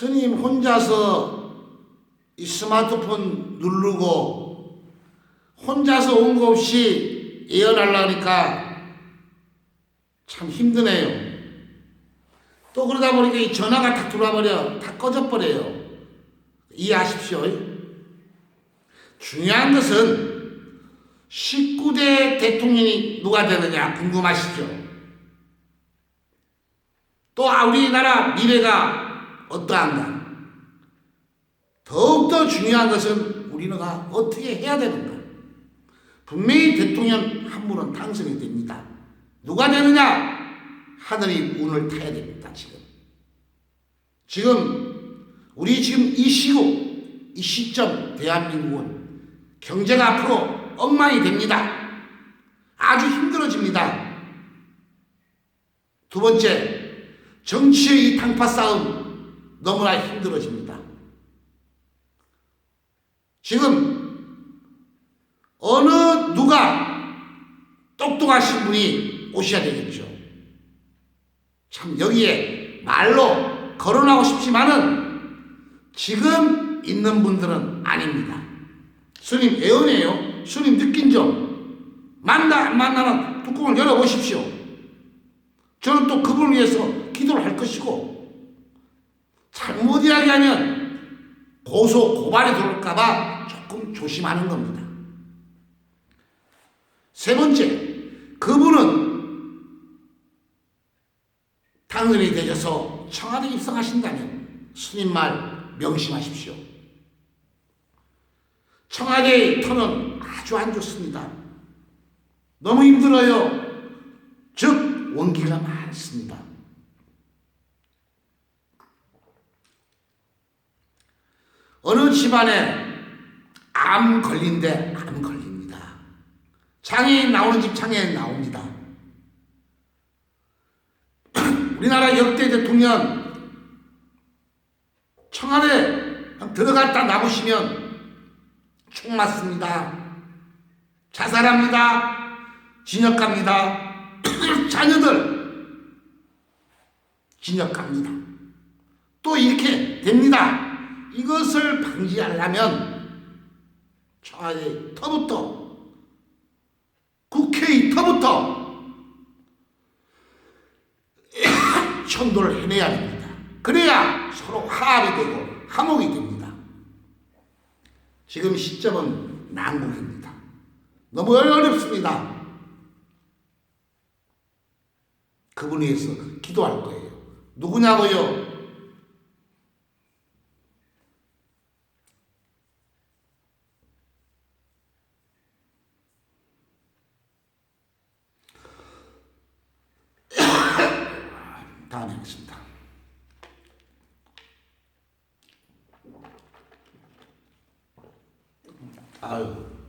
스님 혼자서 이 스마트폰 누르고 혼자서 온 거 없이 예언하려니까 참 힘드네요. 또 그러다 보니까 이 전화가 다 들어와버려. 다 꺼져버려요. 이해하십시오. 중요한 것은 19대 대통령이 누가 되느냐 궁금하시죠? 또 우리나라 미래가 어떠한가? 더욱더 중요한 것은 우리가 어떻게 해야 되는가? 분명히 대통령 한 분은 당선이 됩니다. 누가 되느냐? 하늘이 운을 타야 됩니다, 지금. 지금, 우리 지금 이 시국, 이 시점, 대한민국은 경제가 앞으로 엉망이 됩니다. 아주 힘들어집니다. 두 번째, 정치의 이 당파 싸움 너무나 힘들어집니다. 지금 어느 누가 똑똑하신 분이 오셔야 되겠죠. 참 여기에 말로 거론하고 싶지만은 지금 있는 분들은 아닙니다. 스님 애언이에요. 스님 느낀 점 만나 안 만나는 뚜껑을 열어보십시오. 저는 또 그분을 위해서 기도를 할 것이고 이야기하면 고소 고발이 들어올까봐 조금 조심하는 겁니다. 세 번째, 그분은 당선이 되셔서 청와대 입성하신다면 스님 말 명심하십시오. 청와대의 터는 아주 안 좋습니다. 너무 힘들어요. 즉, 원기가 많습니다. 어느 집안에 암 걸린데 암 걸립니다. 장애인 나오는 집 장애인 나옵니다. 우리나라 역대 대통령 청와대 들어갔다 나오시면 총 맞습니다. 자살합니다. 진역 갑니다. 자녀들 진역 갑니다. 또 이렇게 됩니다. 이것을 방지하려면 청와대 터부터 국회의 터부터 천도를 해내야 됩니다. 그래야 서로 화합이 되고 화목이 됩니다. 지금 시점은 난국입니다. 너무 어렵습니다. 그분 위해서 기도할 거예요. 누구냐고요? 다음에 하겠습니다. 아유.